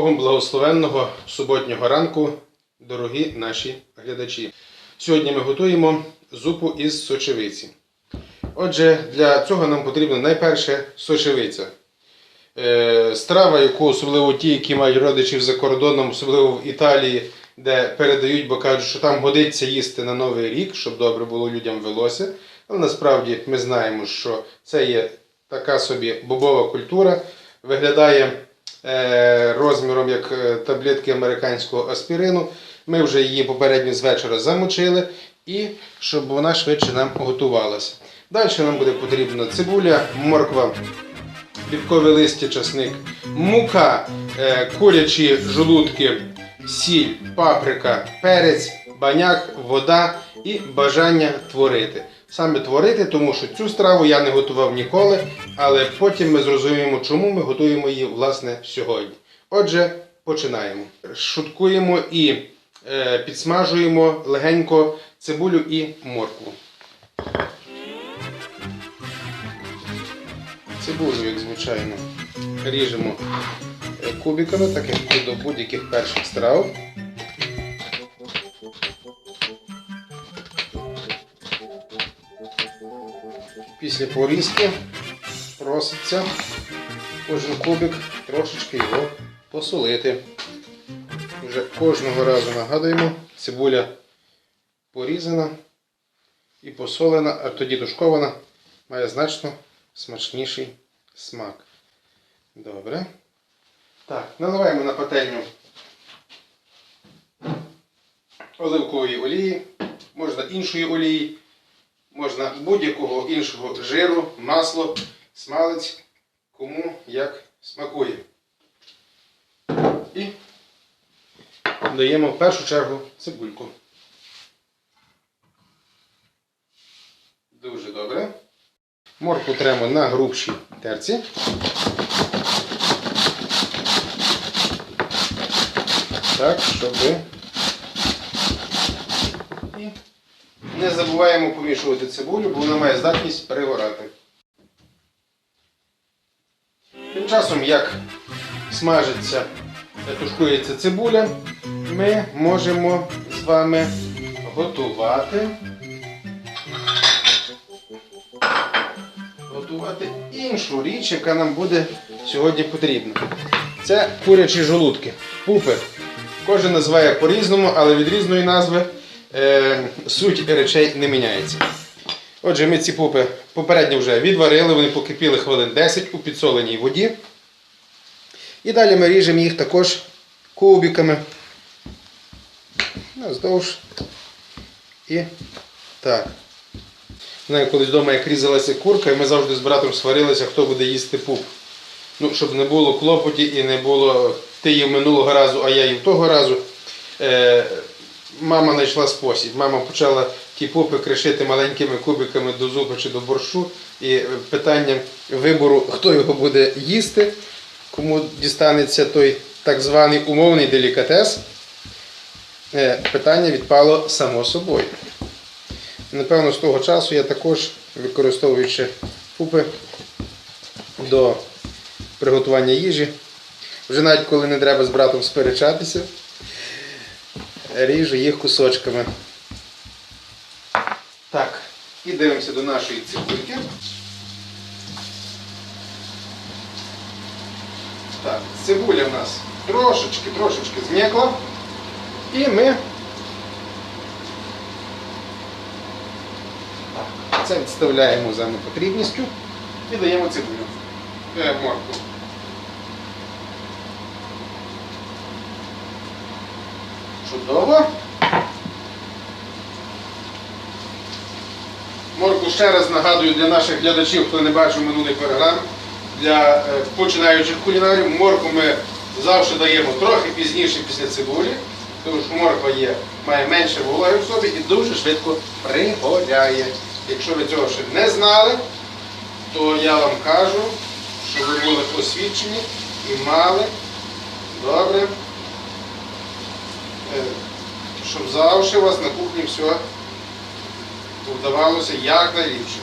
Богом благословенного суботнього ранку, дорогі наші глядачі. Сьогодні ми готуємо зупу із сочевиці. Отже, для цього нам потрібно найперше сочевиця. Е, страва, яку особливо ті, які мають родичів за кордоном, особливо в Італії, де передають, бо кажуть, що там годиться їсти на Новий рік, щоб добре було людям велося. Але насправді ми знаємо, що це є така собі бобова культура, виглядає розміром як е, таблетки американського аспірину. Ми вже її попередньо з вечора замочили і щоб вона швидше нам готувалася. Далі нам буде потрібна цибуля, морква, плівкове листя, часник, мука, е, курячі жолудки, сіль, паприка, перець, баняк, вода і бажання творити. Саме творити, тому що цю страву я не готував ніколи, але потім ми зрозуміємо, чому ми готуємо її власне сьогодні. Отже, починаємо. Шуткуємо і е, підсмажуємо легенько цибулю і моркву. Цибулю, як звичайно, ріжемо е, кубиками, так як до будь-яких перших страв. Після порізки проситься кожен кубик трошечки його посолити. Вже кожного разу нагадуємо, цибуля порізана і посолена, а тоді тушкована, має значно смачніший смак. Добре. Так, наливаємо на пательню оливкової олії, можна іншої олії, можна будь-якого іншого жиру, масло, смалець, кому як смакує. І даємо в першу чергу цибульку. Дуже добре. Морку тремо на грубшій терці. Так, щоб. І не забуваємо помішувати цибулю, бо вона має здатність перегорати. Тим часом, як смажиться, тушкується цибуля, ми можемо з вами готувати. Іншу річ, яка нам буде сьогодні потрібна. Це курячі жолудки, пупи. Кожен називає по-різному, але від різної назви суть речей не міняється. Отже, ми ці пупи попередньо вже відварили, вони покипіли хвилин 10 у підсоленій воді. І далі ми ріжемо їх також кубиками. Наздовж. І так. Знаю, колись вдома як різалася курка, і ми завжди з братом сварилися, хто буде їсти пуп. Ну, щоб не було клопоті і не було ти їв минулого разу, а я їв того разу. Е, мама знайшла спосіб. Мама почала ті пупи кришити маленькими кубиками до зупи чи до борщу. І питання вибору, хто його буде їсти, кому дістанеться той так званий умовний делікатес, е, питання відпало само собою. Напевно, з того часу я також, використовуючи пупи до приготування їжі, вже навіть коли не треба з братом сперечатися, ріжу їх кусочками. Так, і дивимося до нашої цибульки. Так, цибуля в нас трошечки, трошечки зм'якла. І ми Це відставляємо за непотрібністю і даємо цибулю. Е, морку. Чудово. Морку ще раз нагадую для наших глядачів, хто не бачив минулий програм, для е, починаючих кулінарів, морку ми завжди даємо трохи пізніше після цибулі, тому що морква є, має менше вологи в собі і дуже швидко пригоряє. Якщо ви цього ще не знали, то я вам кажу, що ви були освічені і мали добре, щоб завжди у вас на кухні все вдавалося якнайліпше.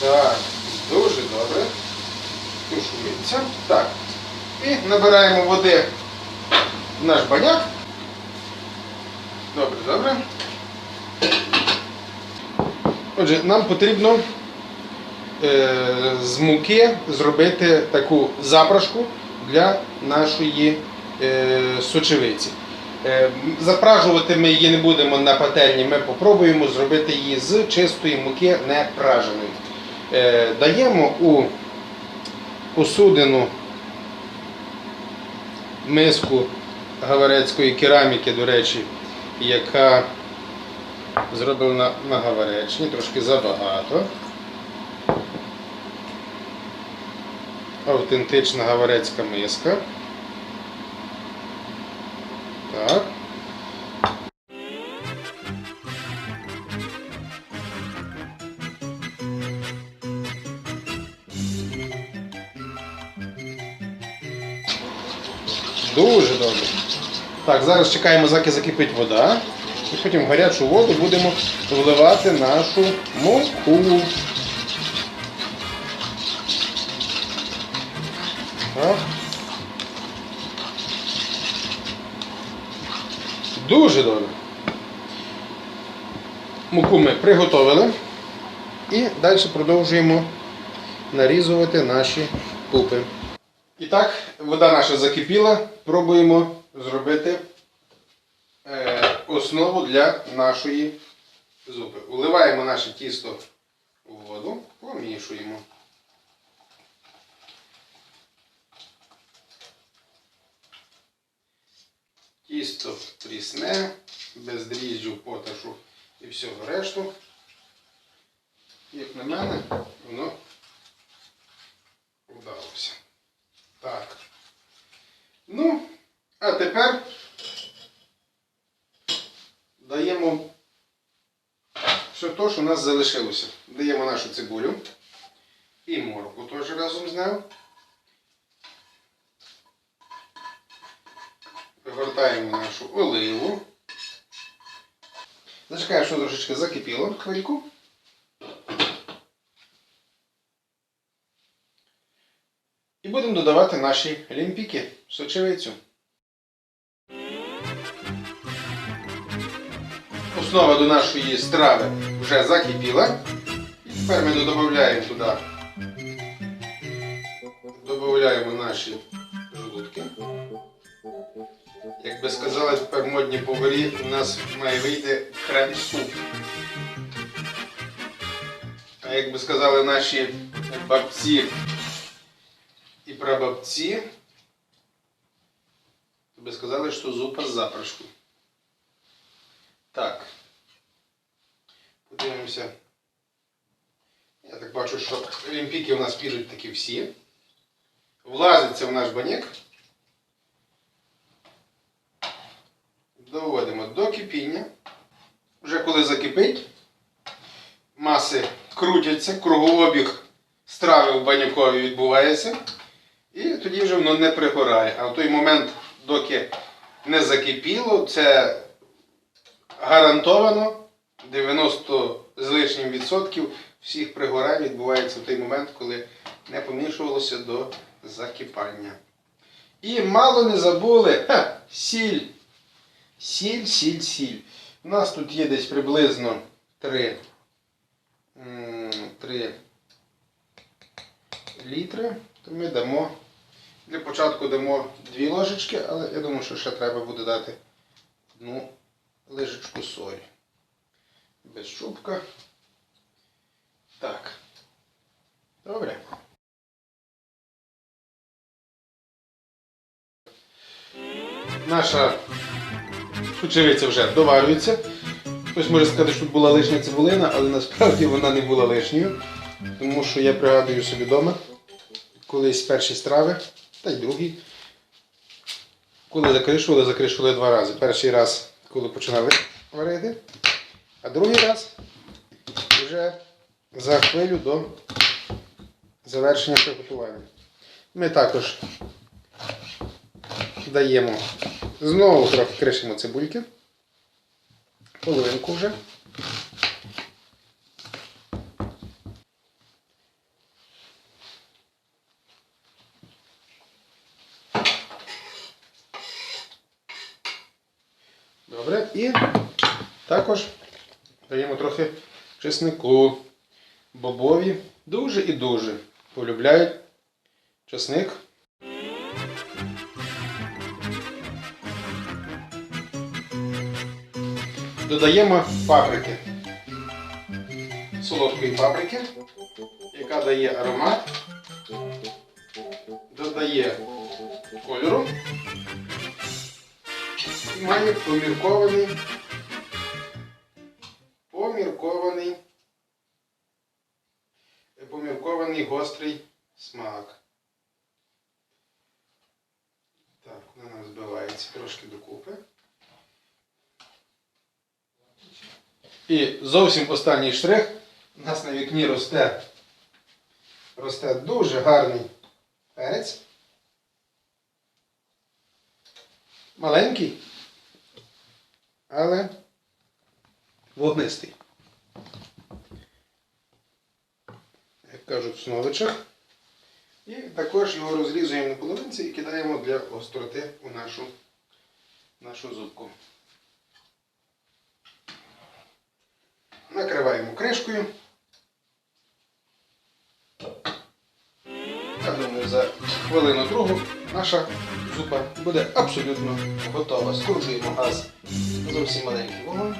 Так, дуже добре. Тушується. Так. І набираємо води в наш баняк. Добре, добре. Отже, нам потрібно е, з муки зробити таку запрашку для нашої е, сочевиці. Е, запражувати ми її не будемо на пательні, ми попробуємо зробити її з чистої муки не праженої. Е, даємо у посудину миску гаварецької кераміки, до речі, яка зроблена на гаваречні, трошки забагато. Автентична гаварецька миска. Дуже добре. Так, зараз чекаємо, заки закипить вода. І потім в гарячу воду будемо вливати нашу муку. Так. Дуже добре. Муку ми приготовили. І далі продовжуємо нарізувати наші пупи. І так, вода наша закипіла. Пробуємо зробити е, основу для нашої зупи. Уливаємо наше тісто у воду, помішуємо. Тісто прісне, без дріжджу, поташу і всього решту. Як на мене, воно вдалося. Так. Ну, а тепер даємо все те, що у нас залишилося. Даємо нашу цибулю і морку теж разом з нею. Вигортаємо нашу оливу. Зачекаємо, що трошечки закипіло хвильку. Будемо додавати наші лімпіки, сочевицю. Основа до нашої страви вже закипіла. І тепер ми додаємо туди додаємо наші жолудки. Як би сказали тепер модні поварі, у нас має вийти крем-суп. А як би сказали наші бабці і прабабці, то би сказали, що зупа з запрашку. Так. Подивимося. Я так бачу, що олімпіки у нас підуть такі всі. Влазиться в наш баняк. Доводимо до кипіння. Вже коли закипить, маси крутяться, кругообіг страви в банякові відбувається. І тоді вже воно не пригорає. А в той момент, доки не закипіло, це гарантовано 90 з лишнім відсотків всіх пригорань відбувається в той момент, коли не помішувалося до закипання. І мало не забули ха, сіль. Сіль, сіль, сіль. У нас тут є десь приблизно 3, 3 літри, то ми дамо. Для початку дамо 2 ложечки, але я думаю, що ще треба буде дати одну лижечку солі. Без чубка. Так. Добре. Наша сучевиця вже доварюється. Хтось може сказати, що тут була лишня цибулина, але насправді вона не була лишньою. Тому що я пригадую собі вдома, колись перші страви, та й другі. Коли закришували, закришували два рази. Перший раз, коли починали варити, а другий раз вже за хвилю до завершення приготування. Ми також даємо знову трохи кришимо цибульки. Половинку вже. Добре. І також даємо трохи чеснику. Бобові дуже і дуже полюбляють чесник. Додаємо паприки. Солодкої паприки, яка дає аромат, додає кольору має поміркований, поміркований, поміркований гострий смак. Так, вона збивається трошки докупи. І зовсім останній штрих. У нас на вікні росте, росте дуже гарний перець. Маленький, але вогнистий. Як кажуть в сновичах. І також його розрізуємо на половинці і кидаємо для остроти у нашу, нашу зубку. Накриваємо кришкою. Думаю, за хвилину другу наша зупа буде абсолютно готова. Скручуємо газ зовсім маленький вогонь.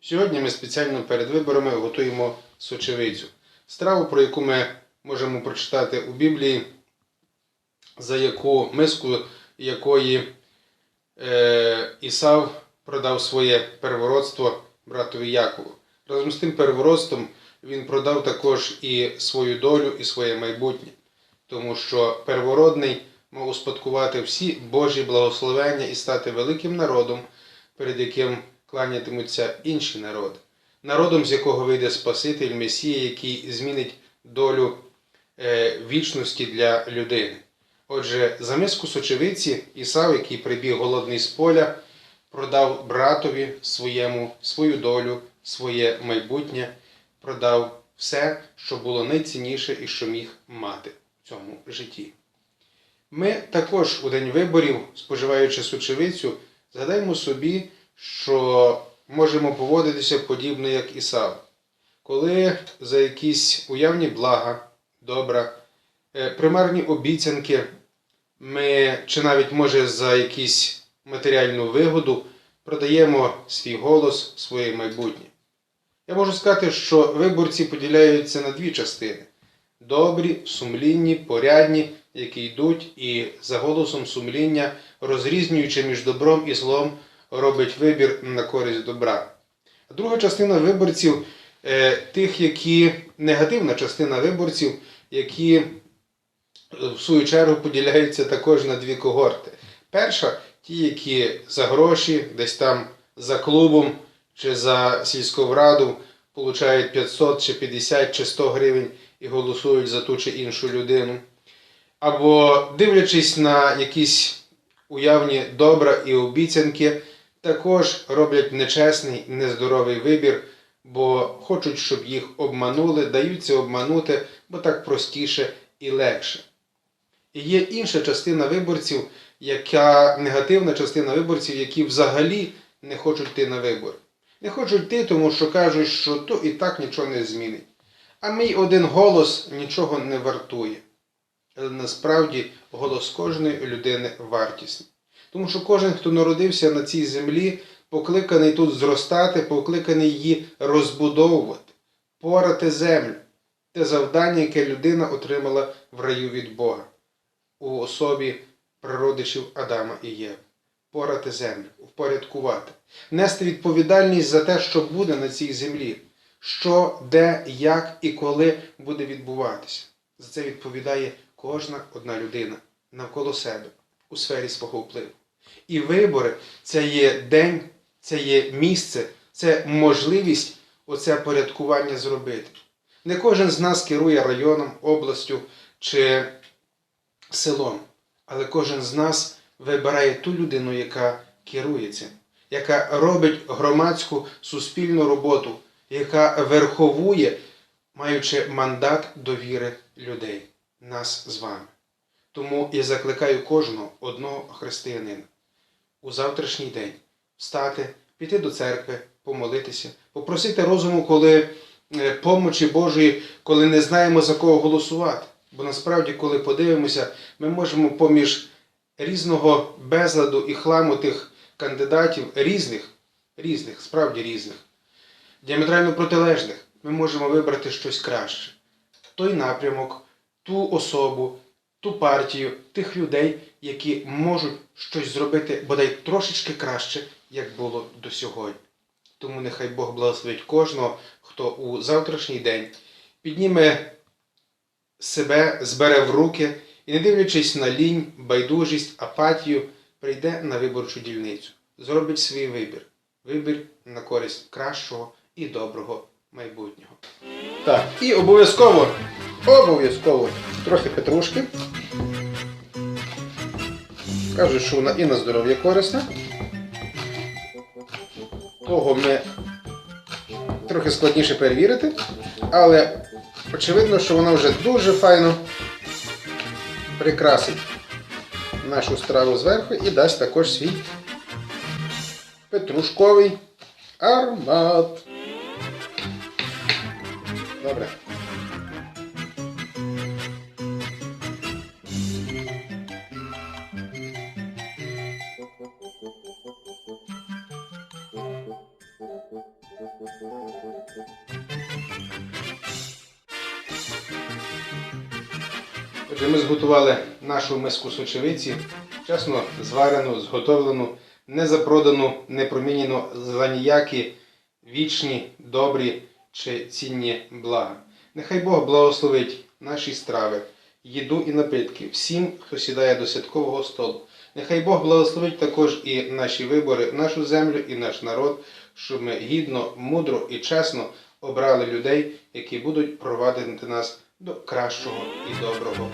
Сьогодні ми спеціально перед виборами готуємо сочевицю. Страву, про яку ми можемо прочитати у Біблії, за яку миску якої е, Ісав продав своє первородство братові Якову. Разом з тим первородством він продав також і свою долю, і своє майбутнє, тому що первородний мав успадкувати всі Божі благословення і стати великим народом, перед яким кланятимуться інші народи, народом, з якого вийде Спаситель, Месія, який змінить долю е, вічності для людини. Отже, за миску сочевиці Ісав, який прибіг голодний з поля, продав братові своєму свою долю, своє майбутнє, продав все, що було найцінніше і що міг мати в цьому житті. Ми також у день виборів, споживаючи сочевицю, згадаємо собі, що можемо поводитися подібно, як Ісав. Коли за якісь уявні блага, добра, е, примарні обіцянки, ми, чи навіть може за якісь матеріальну вигоду продаємо свій голос, своє майбутнє. Я можу сказати, що виборці поділяються на дві частини: добрі, сумлінні, порядні, які йдуть і за голосом сумління, розрізнюючи між добром і злом, робить вибір на користь добра. А друга частина виборців е, тих, які негативна частина виборців, які е, в свою чергу поділяються також на дві когорти. Перша ті, які за гроші, десь там за клубом чи за сільську раду получають 500 чи 50 чи 100 гривень і голосують за ту чи іншу людину. Або дивлячись на якісь уявні добра і обіцянки, також роблять нечесний, нездоровий вибір, бо хочуть, щоб їх обманули, даються обманути, бо так простіше і легше. І є інша частина виборців, яка негативна частина виборців, які взагалі не хочуть йти на вибори. Не хочуть йти, тому що кажуть, що то і так нічого не змінить. А мій один голос нічого не вартує. Але насправді голос кожної людини вартісний. Тому що кожен, хто народився на цій землі, покликаний тут зростати, покликаний її розбудовувати, порати землю. Те завдання, яке людина отримала в раю від Бога у особі природичів Адама і Єви. Порати землю, впорядкувати, нести відповідальність за те, що буде на цій землі, що, де, як і коли буде відбуватися. За це відповідає кожна одна людина навколо себе у сфері свого впливу. І вибори це є день, це є місце, це можливість оце порядкування зробити. Не кожен з нас керує районом, областю чи селом, але кожен з нас вибирає ту людину, яка керує цим, яка робить громадську суспільну роботу, яка верховує, маючи мандат довіри людей, нас з вами. Тому я закликаю кожного одного християнина у завтрашній день встати, піти до церкви, помолитися, попросити розуму, коли е, помочі Божої, коли не знаємо за кого голосувати. Бо насправді, коли подивимося, ми можемо поміж різного безладу і хламу тих кандидатів різних, різних, справді різних, діаметрально протилежних, ми можемо вибрати щось краще. Той напрямок, ту особу, ту партію, тих людей, які можуть щось зробити бодай трошечки краще, як було до сьогодні. Тому нехай Бог благословить кожного, хто у завтрашній день підніме себе, збере в руки і, не дивлячись на лінь, байдужість, апатію, прийде на виборчу дільницю, зробить свій вибір. Вибір на користь кращого і доброго майбутнього. Так, і обов'язково, обов'язково трохи петрушки. Кажуть, що вона і на здоров'я корисна. Того ми трохи складніше перевірити, але очевидно, що вона вже дуже файно прикрасить нашу страву зверху і дасть також свій петрушковий аромат. Добре. Отже, ми зготували нашу миску сочевиці, чесно зварену, зготовлену, не запродану, не проміняну за ніякі вічні, добрі чи цінні блага. Нехай Бог благословить наші страви, їду і напитки всім, хто сідає до святкового столу. Нехай Бог благословить також і наші вибори, нашу землю і наш народ, щоб ми гідно, мудро і чесно обрали людей, які будуть провадити нас до кращого і доброго.